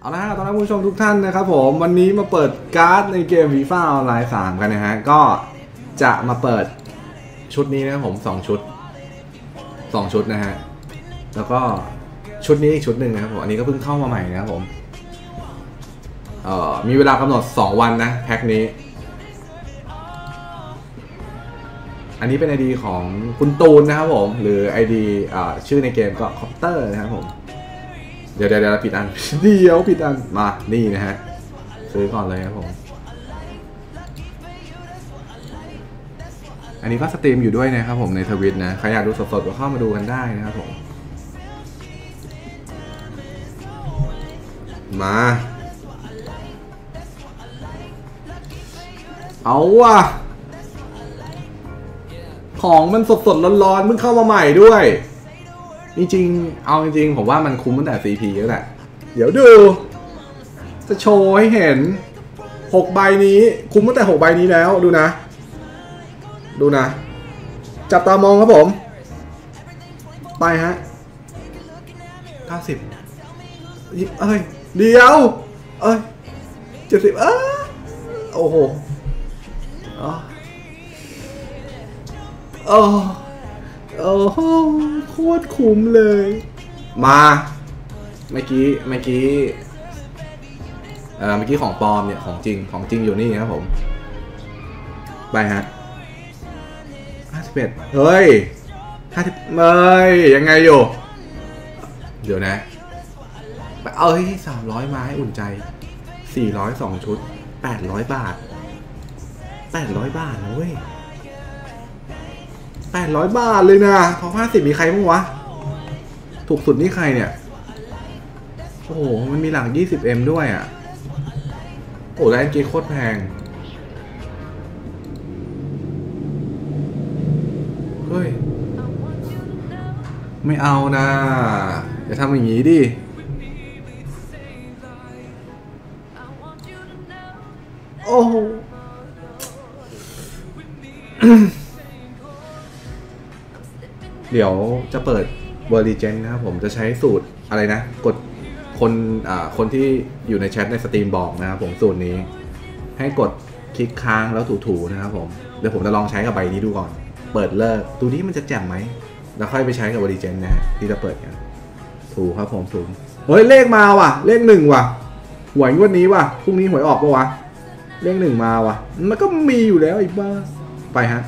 เอาละฮะตอนนี้ผู้ชมทุกท่านนะครับผมวันนี้มาเปิดการ์ดในเกม FIFA ออนไลน์3กันนะฮะ ก็จะมาเปิดชุดนี้นะครับผม2ชุด 2 ชุดนะฮะ แล้วก็ชุดนี้อีกชุดหนึ่งนะครับผมอันนี้ก็เพิ่งเข้ามาใหม่นะครับผมเอ่อมีเวลากำหนด 2 วันนะแพ็คนี้ อันนี้เป็น ID ของคุณตูนนะครับผม หรือ ID อ่าชื่อในเกมก็คอปเตอร์นะครับผม ดี๋ยวเดี๋ยวเดี๋ยวผิดอันเดี๋ยวผิดอันมานี่นะฮะซื้อก่อนเลยครับผม อันนี้ก็สตรีมอยู่ด้วยนะครับผมในทวิตนะใครอยากดูสดๆก็เข้ามาดูกันได้นะครับผม มา เอาว่ะ ของมันสดๆร้อนๆเพิ่งเข้ามาใหม่ด้วย จริงๆ เอาจริงๆ ผมว่ามันคุ้มตั้งแต่ CP แล้วแหละ เดี๋ยวดู จะโชว์ให้เห็น 6 ใบนี้ คุ้มตั้งแต่ 6 ใบนี้แล้วดูนะ ดูนะ จับตามองครับผม ไปฮะ 90ยิบเอ้ย เดี๋ยว เอ้ย70เอ้ยโอ้โหอ๋อโอ้โอ้ โคตรคุ้มเลย มาเมื่อกี้เมื่อกี้เอ่อเมื่อกี้ของปลอมเนี่ยของจริงของจริงอยู่นี่ครับผม ไปฮะห้าสิบเอ็ดเฮ้ยห้าสิบเฮ้ยยังไงอยู่ เดี๋ยวนะไปเอาให้สามร้อยมาให้อุ่นใจสี่ร้อยสองชุดแปดร้อยบาทแปดร้อยบาทนะเว้ย แปดร้อยบาทเลยนะท็อปห้าสิมีใครบ้างวะ ถูกสุดนี่ใครเนี่ย โอ้โห มันมีหลัง 20M ด้วยอะ โอ้แล้วอันกี้โคตรแพง เฮ้ย ไม่เอานะอย่าทำอย่างนี้ดิโอ้ เดี๋ยวจะเปิดเวอร์ g เจนนะครับผมจะใช้สูตรอะไรนะ กดคนอ่าคนที่อยู่ในแชทในสตรีมบอกนะครับผมสูตรนี้ ให้กดคลิกค้างแล้วถูๆนะครับผมเดี๋ยวผมจะลองใช้กับใบนี้ดูก่อน เปิดเลิกดูนี้มันจะแจ่มไหมแล้วค่อยไปใช้กับเวอร์ g เจนนะฮะที่จะเปิดกันถูครับผมถูเฮ้ยเลขมาว่ะ เลขหนึ่งว่ะหวยงวดนี้ว่ะพรุ่งนี้หวยออกปะวะเลขหนึ่งมาว่ะ มันก็มีอยู่แล้วไอ้บ้าไปฮะ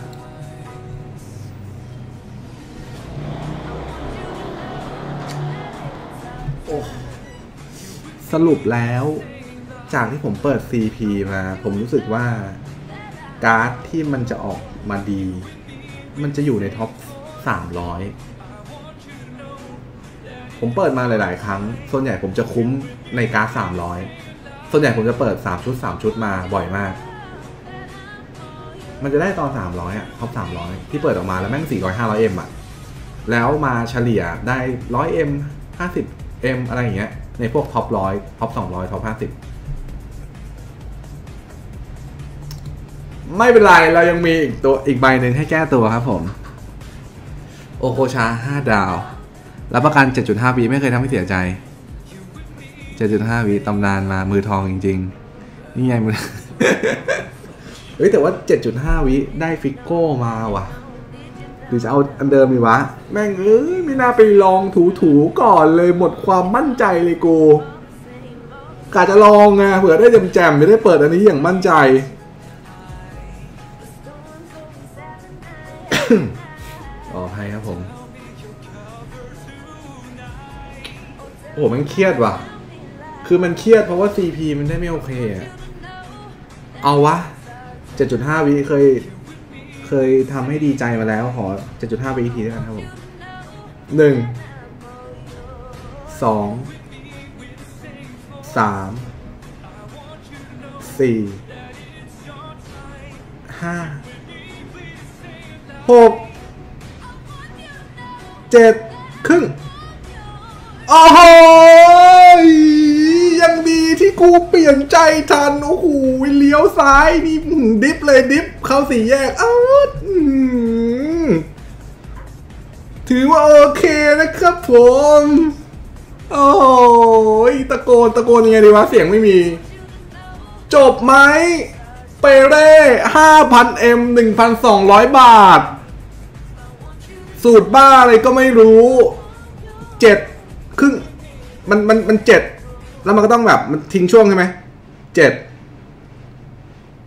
สรุปแล้วจากที่ผมเปิด CP มา ผมรู้สึกว่า การ์ดที่มันจะออกมาดี มันจะอยู่ในท็อป 300 ผมเปิดมาหลาย ๆ ครั้ง ส่วนใหญ่ผมจะคุ้มในการ์ด 300 ส่วนใหญ่ผมจะเปิด 3 ชุด 3 ชุดมาบ่อยมาก มันจะได้ตอน 300อะท็อป 300 ที่เปิดออกมาแล้วแม่ง 400 500M อะ แล้วมาเฉลี่ยได้ 100M M อะไรอย่างเงี้ยในพวกท็อป100ท็อป200ท็อป50ไม่เป็นไรเรายังมีอีกตัวอีกใบหนึ่งให้แก้ตัวครับผม โอโคชา5ดาว รับประกัน 7.5วิไม่เคยทำให้เสียใจ 7.5วิตำนานมามือทองจริง ๆ นี่ไงมือเฮ้ยแต่ว่า 7.5วิได้ฟิกโก้มาว่ะ รือจะเอาอันเดิมดีวะ แม่งเอ้ยไม่น่าไปลองถูๆก่อนเลยหมดความมั่นใจเลยกูกะจะลองไงเผื่อได้แจมๆไม่ได้เปิดอันนี้อย่างมั่นใจขออภัยครับผม โอ้มันเครียดว่ะ คือมันเครียดเพราะว่า CP มันได้ไม่โอเคอะเอาวะ 7.5วิเคย เคยทำให้ดีใจมาแล้ว ขอ 7.5วิอีกทีด้วยกันครับผมหนึ่งสองสามสี่ห้าหกเจ็ดครึ่งโอ้โห กูเปลี่ยนใจทัน โอ้โหเลี้ยวซ้ายนี่ดิฟเลยดิฟเข้าสี่แยกอ้าวอื้อหือถือว่าโอเคนะครับผม โอ้ยตะโกนตะโกนยังไงดีวะ เสียงไม่มี จบไหมเปเร่ห้าพันเอ็มหนึ่งพันสองร้อยบาท สูตรบ้าอะไรก็ไม่รู้เจ็ดครึ่งมันมันมันเจ็ด แล้วมันก็ต้องแบบมันทิ้งช่วงใช่ไหมเจ็ด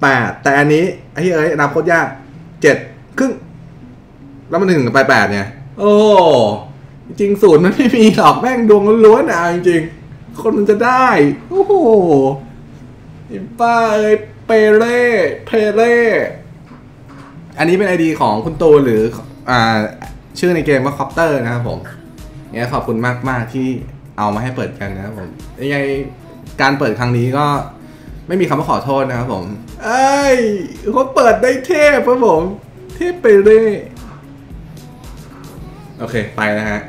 แปดแต่อันนี้ไอ้เอ้ยนับโคตรยากเจ็ดครึ่ง แล้วมันถึงไปแปดเนี่ยโอ้จริงศูนย์มันไม่มีหรอกแม่งดวงล้วนๆอะจริงๆคนมันจะได้ โอ้โหป้าเอ้ยเปเร่เพเร่อันนี้เป็นไอดีของคุณตูหรืออ่าชื่อในเกมว่าคอปเตอร์นะครับผมเนี่ยขอบคุณมาก ๆ ที่ เอามาให้เปิดกันนะครับผมยังไงการเปิดครั้งนี้ก็ไม่มีคำว่าขอโทษนะครับผม เอ้ยเขาเปิดได้เทพครับผม เทพไปเร่โอเค ไปนะฮะ